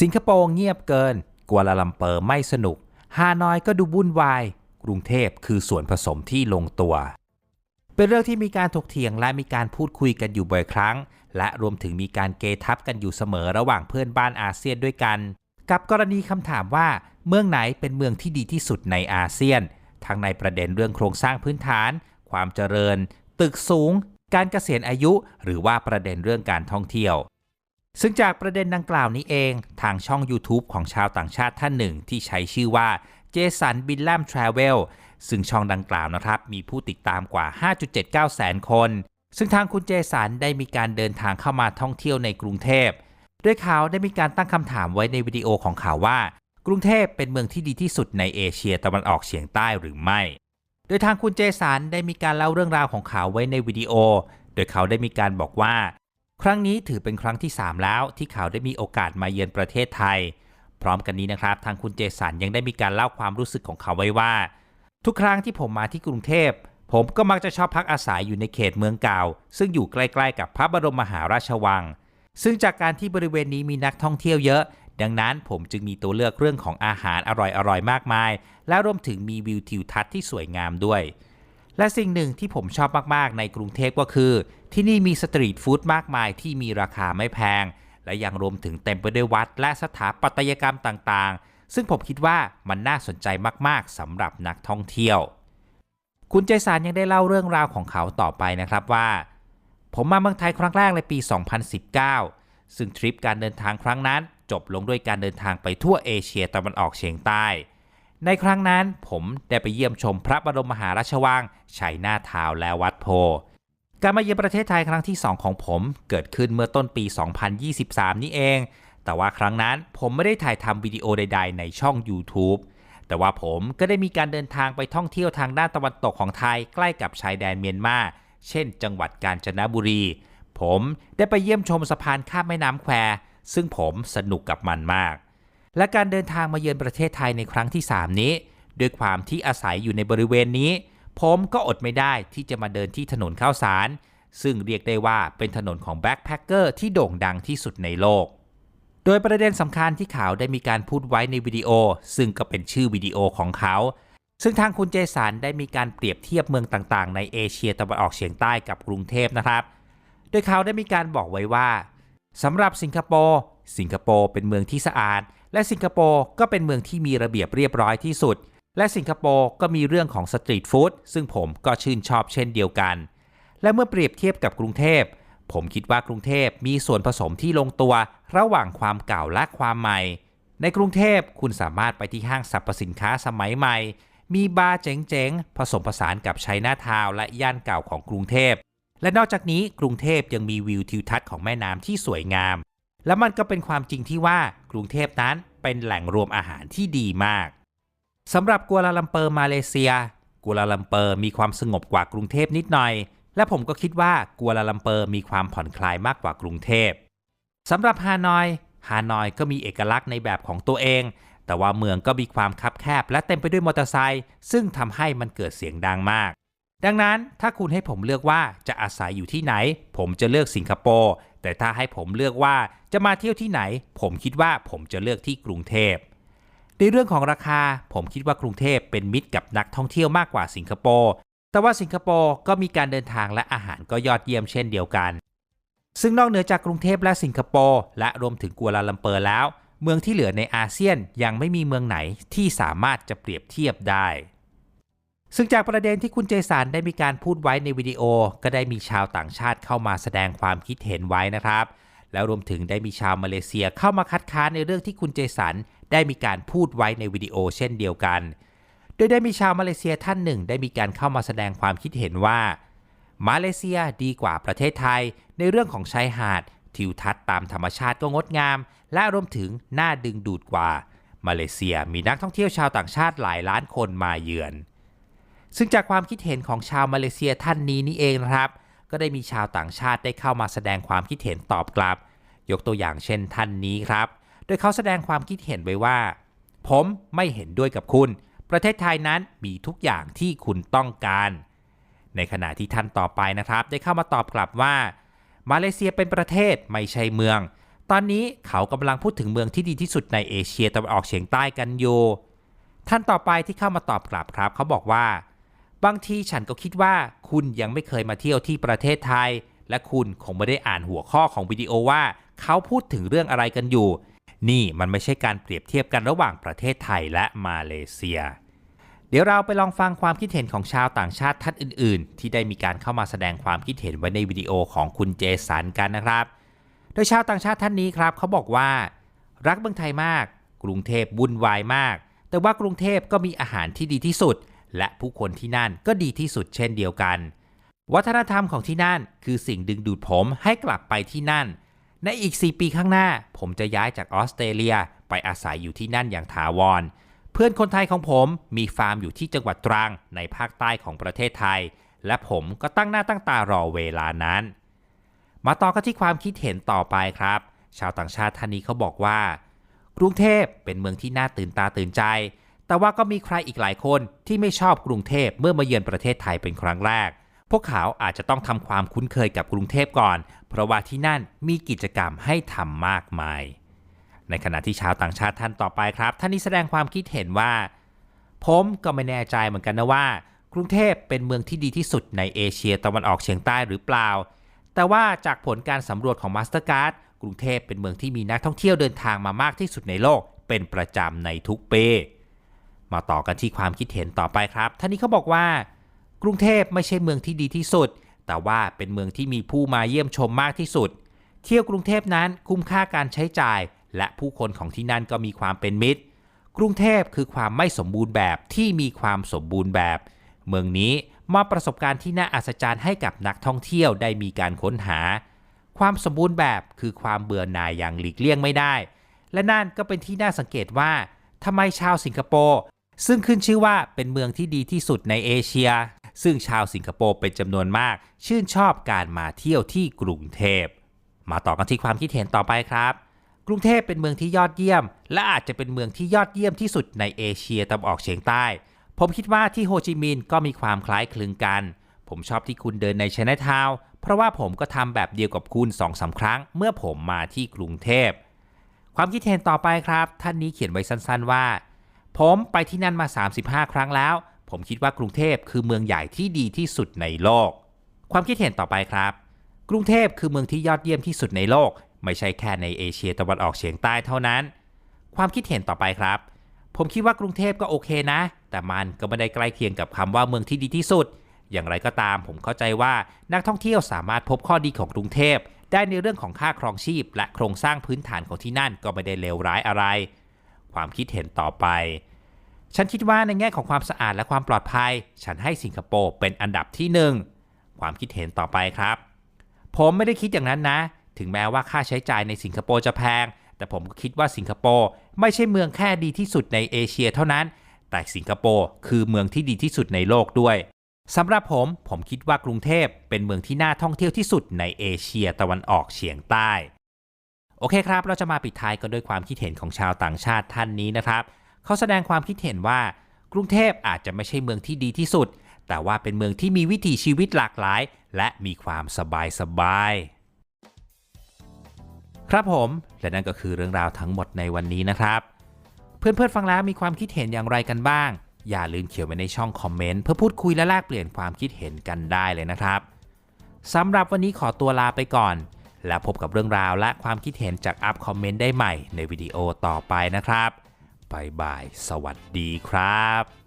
สิงคโปร์เงียบเกิน กัวลาลัมเปอร์ไม่สนุก ฮานอยก็ดูวุ่นวาย กรุงเทพคือส่วนผสมที่ลงตัว เป็นเรื่องที่มีการถกเถียงและมีการพูดคุยกันอยู่บ่อยครั้ง และรวมถึงมีการเกทับกันอยู่เสมอระหว่างเพื่อนบ้านอาเซียนด้วยกัน กับกรณีคำถามว่าเมืองไหนเป็นเมืองที่ดีที่สุดในอาเซียน ทั้งในประเด็นเรื่องโครงสร้างพื้นฐาน ความเจริญ ตึกสูง การเกษียณอายุ หรือว่าประเด็นเรื่องการท่องเที่ยว ซึ่งจากประเด็นดังกล่าวนี้เองทางช่อง YouTube ของชาวต่างชาติท่านหนึ่งที่ใช้ชื่อว่าเจสันบินแลมทราเวลซึ่งช่องดังกล่าวนะครับ มีผู้ติดตามกว่า 5.79 แสนคน ซึ่งทางคุณเจสันได้มีการเดินทางเข้ามาท่องเที่ยวในกรุงเทพด้วยเขาได้มีการตั้งคำถามไว้ในวิดีโอของเขาว่า กรุงเทพเป็นเมืองที่ดีที่สุดในเอเชียตะวันออกเฉียงใต้หรือไม่ โดยทางคุณเจสันได้มีการเล่าเรื่องราวของเขาไว้ในวิดีโอโดยเขาได้มีการบอกว่า ครั้งนี้ถือเป็นครั้งที่ 3 แล้วที่เขาได้มีโอกาสมาเยือนประเทศไทย พร้อมกันนี้นะครับ ทางคุณเจสันยังได้มีการเล่าความรู้สึกของเขาไว้ว่า ทุกครั้งที่ผมมาที่กรุงเทพ ผมก็มักจะชอบพักอาศัยอยู่ในเขตเมืองเก่า ซึ่งอยู่ใกล้ๆกับพระบรมมหาราชวัง ซึ่งจากการที่บริเวณนี้มีนักท่องเที่ยวเยอะ ดังนั้นผมจึงมีตัวเลือกเรื่องของอาหารอร่อยๆมากมาย และรวมถึงมีวิวทิวทัศน์ที่สวยงามด้วย และสิ่งหนึ่งที่ผมชอบมากๆในกรุงเทพก็คือ ที่นี่มีสตรีทฟู้ดมากมายที่มีราคาไม่แพง และยังรวมถึงเต็มไปด้วยวัด และสถาปัตยกรรมต่างๆ ซึ่งผมคิดว่ามันน่าสนใจมากๆสำหรับนักท่องเที่ยว คุณเจสันยังได้เล่าเรื่องราวของเขาต่อไปนะครับว่า ผมมาเมืองไทยครั้งแรกในปี 2019 ซึ่งทริปการเดินทางครั้งนั้น จบลงด้วยการเดินทางไปทั่วเอเชียตะวันออกเฉียงใต้ในครั้งนั้นผมได้ไปเยี่ยมชมพระบรมมหาราชวังชัยนาทาวและวัดโพ การมาเยือนประเทศไทยครั้งที่ 2 ของผมเกิดขึ้นเมื่อต้นปี 2023 นี่เอง แต่ว่าครั้งนั้นผมไม่ได้ถ่ายทำวิดีโอใด ๆ ในช่อง YouTube แต่ว่าผมก็ได้มีการเดินทางไปท่องเที่ยวทางด้านตะวันตกของไทยใกล้กับชายแดนเมียนมา เช่น จังหวัดกาญจนบุรี ผมได้ไปเยี่ยมชมสะพานข้ามแม่น้ำแคว ซึ่งผมสนุกกับมันมาก และการเดินทางมาเยือนประเทศไทยในครั้งที่ 3 นี้ ด้วยความที่อาศัยอยู่ในบริเวณนี้ ผมก็อดไม่ได้ที่จะมาเดินที่ถนนข้าวสาร ซึ่งเรียกได้ว่าเป็นถนนของแบ็คแพคเกอร์ที่โด่งดังที่สุดในโลก โดยประเด็นสำคัญที่เขาได้มีการพูดไว้ในวิดีโอ ซึ่งก็เป็นชื่อวิดีโอของเขา ซึ่งทางคุณเจสันได้มีการเปรียบเทียบเมืองต่างๆ ในเอเชียตะวันออกเฉียงใต้กับกรุงเทพนะครับ โดยเขาได้มีการบอกไว้ว่าสำหรับสิงคโปร์ สิงคโปร์เป็นเมืองที่สะอาด และสิงคโปร์ก็เป็นเมืองที่มีระเบียบเรียบร้อยที่สุด และสิงคโปร์ก็มีเรื่องของสตรีทฟู้ดซึ่งผมก็ชื่นชอบเช่นเดียวกัน และเมื่อเปรียบเทียบกับกรุงเทพ ผมคิดว่ากรุงเทพมีส่วนผสมที่ลงตัวระหว่างความเก่าและความใหม่ ในกรุงเทพคุณสามารถไปที่ห้างสรรพสินค้าสมัยใหม่ มีบาร์เจ๋งๆ ผสมผสานกับชัยนาทาวและย่านเก่าของกรุงเทพ และนอกจากนี้กรุงเทพยังมีวิวทิวทัศน์ของแม่น้ำที่สวยงาม และมันก็เป็นความจริงที่ว่ากรุงเทพนั้นเป็นแหล่งรวมอาหารที่ดีมาก สำหรับกัวลาลัมเปอร์มาเลเซีย กัวลาลัมเปอร์มีความสงบกว่ากรุงเทพนิดหน่อย และผมก็คิดว่ากัวลาลัมเปอร์มีความผ่อนคลายมากกว่ากรุงเทพสำหรับฮานอย ฮานอยก็มีเอกลักษณ์ในแบบของตัวเอง แต่ว่าเมืองก็มีความคับแคบและเต็มไปด้วยมอเตอร์ไซค์ซึ่งทำให้มันเกิดเสียงดังมาก ดังนั้นถ้าคุณให้ผมเลือกว่าจะอาศัยอยู่ที่ไหน ผมจะเลือกสิงคโปร์แต่ถ้าให้ผมเลือกว่าจะมาเที่ยวที่ไหน ผมคิดว่าผมจะเลือกที่กรุงเทพ ในเรื่องของราคาผมคิดว่ากรุงเทพเป็นมิตรกับนักท่องเที่ยวมากกว่าสิงคโปร์แต่ว่าสิงคโปร์ก็มีการเดินทางและอาหารก็ยอดเยี่ยมเช่นเดียวกัน ซึ่งนอกเหนือจากกรุงเทพและสิงคโปร์และรวมถึงกัวลาลัมเปอร์แล้ว เมืองที่เหลือในอาเซียนยังไม่มีเมืองไหนที่สามารถจะเปรียบเทียบได้ ซึ่งจากประเด็นที่คุณเจสันได้มีการพูดไว้ในวิดีโอ ก็ได้มีชาวต่างชาติเข้ามาแสดงความคิดเห็นไว้นะครับ แล้วรวมถึงได้มีชาวมาเลเซียเข้ามาคัดค้านในเรื่องที่คุณเจสันได้มีการพูดไว้ในวิดีโอเช่นเดียวกัน โดยได้มีชาวมาเลเซียท่านหนึ่ง ได้มีการเข้ามาแสดงความคิดเห็นว่า มาเลเซียดีกว่าประเทศไทย ในเรื่องของชายหาด ทิวทัศน์ตามธรรมชาติก็งดงาม และรวมถึงน่าดึงดูดกว่า มาเลเซียมีนักท่องเที่ยวชาวต่างชาติหลายล้านคนมาเยือน ซึ่งจากความคิดเห็นของชาวมาเลเซียท่านนี้นี่เองนะครับ ก็ได้มีชาวต่างชาติได้เข้ามาแสดงความคิดเห็นตอบกลับ ยกตัวอย่างเช่นท่านนี้ครับ โดยเขาแสดงความคิดเห็นไว้ว่า ผมไม่เห็นด้วยกับคุณ ประเทศไทยนั้นมีทุกอย่างที่คุณต้องการ ในขณะที่ท่านต่อไปนะครับ ได้เข้ามาตอบกลับว่า มาเลเซียเป็นประเทศไม่ใช่เมือง ตอนนี้เขากำลังพูดถึงเมืองที่ดีที่สุดในเอเชียตะวันออกเฉียงใต้กันอยู่ท่านต่อไปที่เข้ามาตอบกลับครับ เขาบอกว่า บางทีฉันก็คิดว่าคุณยังไม่เคยมาเที่ยวที่ประเทศไทย และคุณคงไม่ได้อ่านหัวข้อของวิดีโอว่า เขาพูดถึงเรื่องอะไรกันอยู่ นี่มันไม่ใช่การเปรียบเทียบกันระหว่างประเทศไทยและมาเลเซีย เดี๋ยวเราไปลองฟังความคิดเห็นของชาวต่างชาติท่านอื่น ๆ ที่ได้มีการเข้ามาแสดงความคิดเห็นไว้ในวิดีโอของคุณเจสันกันนะครับ โดยชาวต่างชาติท่านนี้ครับ เขาบอกว่า รักเมืองไทยมาก กรุงเทพวุ่นวายมาก แต่ว่ากรุงเทพก็มีอาหารที่ดีที่สุด และผู้คนที่นั่นก็ดีที่สุดเช่นเดียวกัน วัฒนธรรมของที่นั่นคือสิ่งดึงดูดผมให้กลับไปที่นั่น ในอีก 4 ปีข้างหน้า ผมจะย้ายจากออสเตรเลียไปอาศัยอยู่ที่นั่นอย่างถาวร เพื่อนคนไทยของผมมีฟาร์มอยู่ที่จังหวัดตรังในภาคใต้ของประเทศไทย และผมก็ตั้งหน้าตั้งตารอเวลานั้น มาต่อกันที่ความคิดเห็นต่อไปครับ ชาวต่างชาติท่านนี้เขาบอกว่า กรุงเทพเป็นเมืองที่น่าตื่นตาตื่นใจ แต่ว่าก็มีใครอีกหลายคนที่ไม่ชอบกรุงเทพเมื่อมาเยือนประเทศไทยเป็นครั้งแรก พวกเขาอาจจะต้องทำความคุ้นเคยกับกรุงเทพก่อน เพราะว่าที่นั่นมีกิจกรรมให้ทำมากมาย ในขณะที่ชาวต่างชาติท่านต่อไปครับ ท่านนี้แสดงความคิดเห็นว่า ผมก็ไม่แน่ใจเหมือนกันนะว่า กรุงเทพเป็นเมืองที่ดีที่สุดในเอเชียตะวันออกเฉียงใต้หรือเปล่า แต่ว่าจากผลการสำรวจของ Mastercard กรุงเทพเป็นเมืองที่มีนักท่องเที่ยวเดินทางมามากที่สุดในโลก เป็นประจำในทุกปี มาต่อกันที่ความคิดเห็นต่อไปครับท่านนี้เขาบอกว่า กรุงเทพไม่ใช่เมืองที่ดีที่สุด แต่ว่าเป็นเมืองที่มีผู้มาเยี่ยมชมมากที่สุด เที่ยวกรุงเทพนั้นคุ้มค่าการใช้จ่าย และผู้คนของที่นั่นก็มีความเป็นมิตร กรุงเทพคือความไม่สมบูรณ์แบบที่มีความสมบูรณ์แบบ เมืองนี้มอบประสบการณ์ที่น่าอัศจรรย์ให้กับนักท่องเที่ยวได้มีการค้นหา ความสมบูรณ์แบบคือความเบื่อหน่ายอย่างหลีกเลี่ยงไม่ได้ และนั่นก็เป็นที่น่าสังเกตว่าทำไมชาวสิงคโปร์ ซึ่งขึ้นชื่อว่าเป็นเมืองที่ดีที่สุดในเอเชีย ซึ่งชาวสิงคโปร์เป็นจำนวนมาก ชื่นชอบการมาเที่ยวที่กรุงเทพ มาต่อกันที่ความคิดเห็นต่อไปครับ กรุงเทพเป็นเมืองที่ยอดเยี่ยม และอาจจะเป็นเมืองที่ยอดเยี่ยมที่สุดในเอเชียตะวันออกเฉียงใต้ ผมคิดว่าที่โฮจิมินห์ก็มีความคล้ายคลึงกัน ผมชอบที่คุณเดินในชไนทาวน์เพราะว่าผมก็ทำแบบเดียวกับคุณ2องสาครั้ง เมื่อผมมาที่กรุงเทพ ความคิดเห็นต่อไปครับ ท่านนี้เขียนไว้สั้น ๆ ว่า ผมไปที่นั่นมา 35 ครั้งแล้ว ผมคิดว่ากรุงเทพคือเมืองใหญ่ที่ดีที่สุดในโลก ความคิดเห็นต่อไปครับ กรุงเทพคือเมืองที่ยอดเยี่ยมที่สุดในโลก ไม่ใช่แค่ในเอเชียตะวันออกเฉียงใต้เท่านั้น ความคิดเห็นต่อไปครับ ผมคิดว่ากรุงเทพก็โอเคนะ แต่มันก็ไม่ได้ใกล้เคียงกับคำว่าเมืองที่ดีที่สุด อย่างไรก็ตามผมเข้าใจว่านักท่องเที่ยวสามารถพบข้อดีของกรุงเทพได้ในเรื่องของค่าครองชีพ และโครงสร้างพื้นฐานของที่นั่นก็ไม่ได้เลวร้ายอะไร ความคิดเห็นต่อไป ฉันคิดว่าในแง่ของความสะอาดและความปลอดภัย ฉันให้สิงคโปร์เป็นอันดับที่หนึ่งความคิดเห็นต่อไปครับ ผมไม่ได้คิดอย่างนั้นนะ ถึงแม้ว่าค่าใช้จ่ายในสิงคโปร์จะแพง แต่ผมก็คิดว่าสิงคโปร์ไม่ใช่เมืองแค่ดีที่สุดในเอเชียเท่านั้น แต่สิงคโปร์คือเมืองที่ดีที่สุดในโลกด้วยสำหรับผมผมคิดว่ากรุงเทพเป็นเมืองที่น่าท่องเที่ยวที่สุดในเอเชียตะวันออกเฉียงใต้ โอเคครับ เราจะมาปิดท้ายกันด้วยความคิดเห็นของชาวต่างชาติท่านนี้นะครับ เขาแสดงความคิดเห็นว่า กรุงเทพอาจจะไม่ใช่เมืองที่ดีที่สุด แต่ว่าเป็นเมืองที่มีวิถีชีวิตหลากหลาย และมีความสบายสบายครับผมและนั่นก็คือเรื่องราวทั้งหมดในวันนี้นะครับ เพื่อนๆฟังแล้วมีความคิดเห็นอย่างไรกันบ้าง อย่าลืมเขียนไว้ในช่องคอมเมนต์เพื่อพูดคุยและแลกเปลี่ยนความคิดเห็นกันได้เลยนะครับสำหรับวันนี้ขอตัวลาไปก่อน แล้วพบกับเรื่องราวและความคิดเห็นจากอัพคอมเมนต์ได้ใหม่ในวิดีโอต่อไปนะครับ บาย สวัสดีครับ